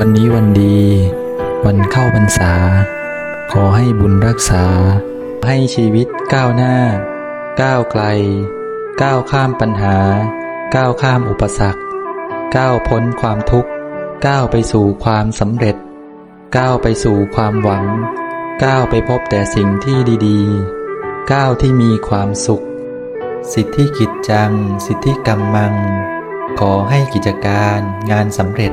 วันนี้วันดี วันเข้าพรรษา ขอให้บุญรักษา ให้ชีวิตก้าวหน้า ก้าวไกล ก้าวข้ามปัญหา ก้าวข้ามอุปสรรค ก้าวพ้นความทุกข์ ก้าวไปสู่ความสำเร็จ ก้าวไปสู่ความหวัง ก้าวไปพบแต่สิ่งที่ดีๆ ก้าวที่มีความสุข สิทธิกิจจัง สิทธิกรรมัง ขอให้กิจการงานสำเร็จ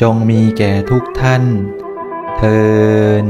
จงมีแก่ทุกท่าน เทิน